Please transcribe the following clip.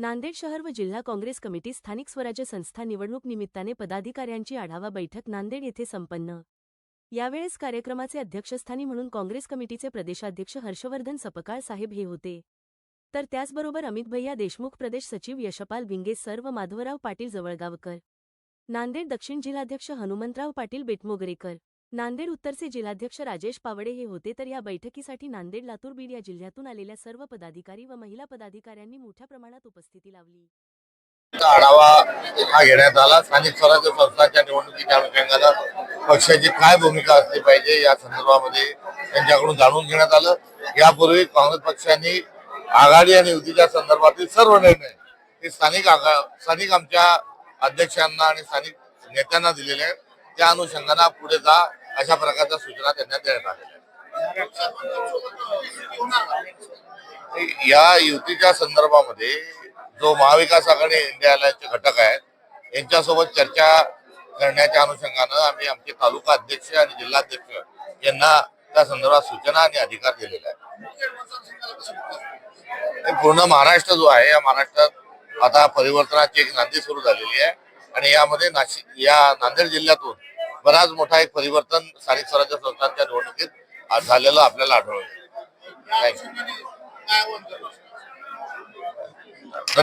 नांदेड शहर व जिल्हा काँग्रेस कमिटी स्थानिक स्वराज्य संस्था निवडणूक निमित्ताने पदाधिकाऱ्यांची आढावा बैठक नांदेड येथे संपन्न. यावेळेस कार्यक्रमाचे अध्यक्षस्थानी म्हणून काँग्रेस कमिटीचे प्रदेशाध्यक्ष हर्षवर्धन सपकाळ साहेब हे होते. तर त्याचबरोबर अमित भैया देशमुख प्रदेश सचिव यशपाल विंगे सर व माधवराव पाटील जवळगावकर. नांदेड दक्षिण जिल्हाध्यक्ष हनुमंतराव पाटील बेटमोगरेकर. नांदेड उत्तरचे जिल्हाध्यक्ष राजेश पावडे हे होते तर या बैठकीसाठी नांदेड लातूर बीड या जिल्ह्यातून आलेल्या सर्व पदाधिकारी व महिला पदाधिकाऱ्यांनी मोठ्या प्रमाणात उपस्थिती लावली. आढावा हा घेण्यात आला. स्थानिक स्वराज्य संस्थांच्या निवडणुकीच्या अनुषंगानं पक्षाची काय भूमिका असली पाहिजे या संदर्भामध्ये त्यांच्याकडून जाणून घेण्यात आलं. यापूर्वी काँग्रेस पक्षाने आघाडी आणि युतीच्या संदर्भातील सर्व निर्णय हे स्थानिक स्थानिक आमच्या अध्यक्षांना आणि स्थानिक नेत्यांना दिलेले आहेत. त्या अनुषंगाने पुढे जा अशा प्रकारच्या सूचना त्यांना देण्यात आलेल्या या युतीच्या संदर्भामध्ये जो महाविकास आघाडी इंडिया अलायन्सचे घटक आहेत यांच्यासोबत चर्चा करण्याच्या अनुषंगानं आम्ही आमचे तालुका अध्यक्ष आणि जिल्हाध्यक्ष यांना त्या संदर्भात सूचना आणि अधिकार दिलेला आहे पूर्ण महाराष्ट्र जो आहे या महाराष्ट्रात आता परिवर्तनाची एक नांदी सुरू झालेली आहे. आणि यामध्ये नाशिक या नांदेड जिल्ह्यातून बराच मोठा एक परिवर्तन स्थानिक स्वराज्य संस्थांच्या निवडणुकीत झालेलं आपल्याला आढळून थँक्यू